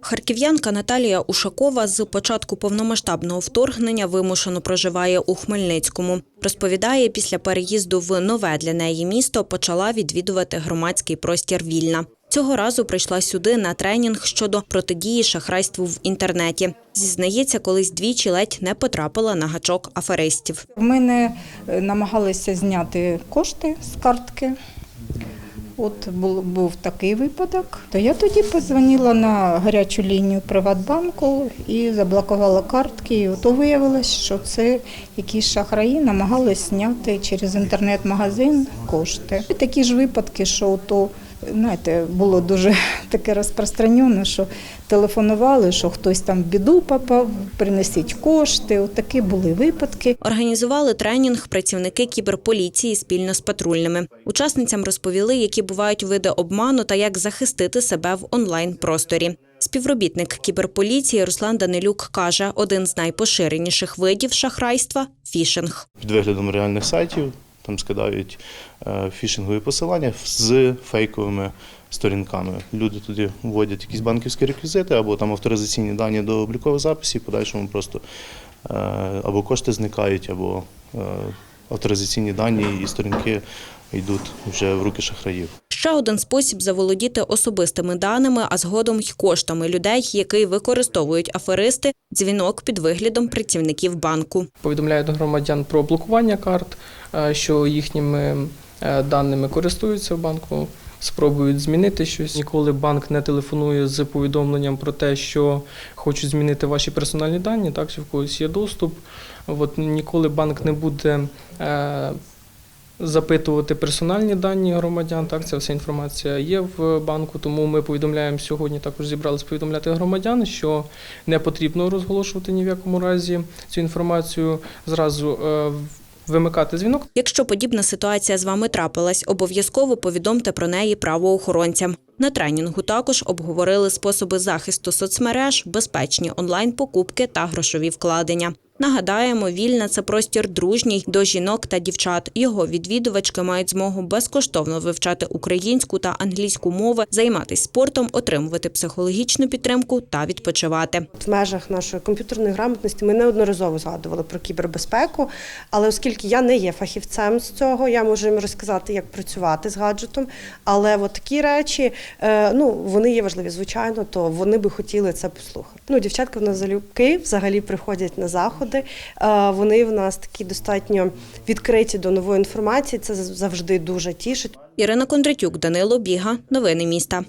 Харків'янка Наталія Ушакова з початку повномасштабного вторгнення вимушено проживає у Хмельницькому. Розповідає, після переїзду в нове для неї місто почала відвідувати громадський простір вільна. Цього разу прийшла сюди на тренінг щодо протидії шахрайству в інтернеті. Зізнається, колись двічі ледь не потрапила на гачок аферистів. В мене е, намагалися зняти кошти з картки. От був, такий випадок. То я тоді позвонила на гарячу лінію Приватбанку і заблокувала картки. І то виявилось, що це якісь шахраї намагались зняти через інтернет-магазин кошти. І такі ж випадки, що то, знаєте, було дуже таке розпространено, що телефонували, що хтось там в біду попав, принесіть кошти. От такі були випадки. Організували тренінг працівники кіберполіції спільно з патрульними. Учасницям розповіли, які бувають види обману та як захистити себе в онлайн-просторі. Співробітник кіберполіції Руслан Данилюк каже, один з найпоширеніших видів шахрайства фішинг. під виглядом реальних сайтів. Там скидають е, фішингові посилання з фейковими сторінками. Люди туди вводять якісь банківські реквізити або там авторизаційні дані до облікових записів, подальшому просто е, або кошти зникають, або е, авторизаційні дані і сторінки йдуть вже в руки шахраїв. Ще один спосіб заволодіти особистими даними, а згодом й коштами людей, який використовують аферисти, дзвінок під виглядом працівників банку. повідомляють громадян про блокування карт, е, що їхніми е, даними користуються в банку, спробують змінити щось. Ніколи банк не телефонує з повідомленням про те, що хочуть змінити ваші персональні дані, так що в когось є доступ. От ніколи банк не буде. е, Запитувати персональні дані громадян, так ця вся інформація є в банку. Тому ми повідомляємо сьогодні. Також зібрались повідомляти громадян, що не потрібно розголошувати ні в якому разі цю інформацію. Зразу е, вимикати дзвінок. Якщо подібна ситуація з вами трапилась, обов'язково повідомте про неї правоохоронцям. На тренінгу також обговорили способи захисту соцмереж, безпечні онлайн-покупки та грошові вкладення. Нагадаємо, вільна це простір дружній до жінок та дівчат. Його відвідувачки мають змогу безкоштовно вивчати українську та англійську мови, займатися спортом, отримувати психологічну підтримку та відпочивати. В межах нашої комп'ютерної грамотності ми неодноразово згадували про кібербезпеку, але оскільки я не є фахівцем з цього, я можу їм розказати, як працювати з гаджетом. Але от такі речі, е, ну вони є важливі, звичайно, то вони би хотіли це послухати. Ну, дівчатка в нас залюбки взагалі приходять на заходи. Е, Вони в нас такі достатньо відкриті до нової інформації. Це завжди дуже тішить. Ірина Кондратюк, Данило Біга. Новини міста.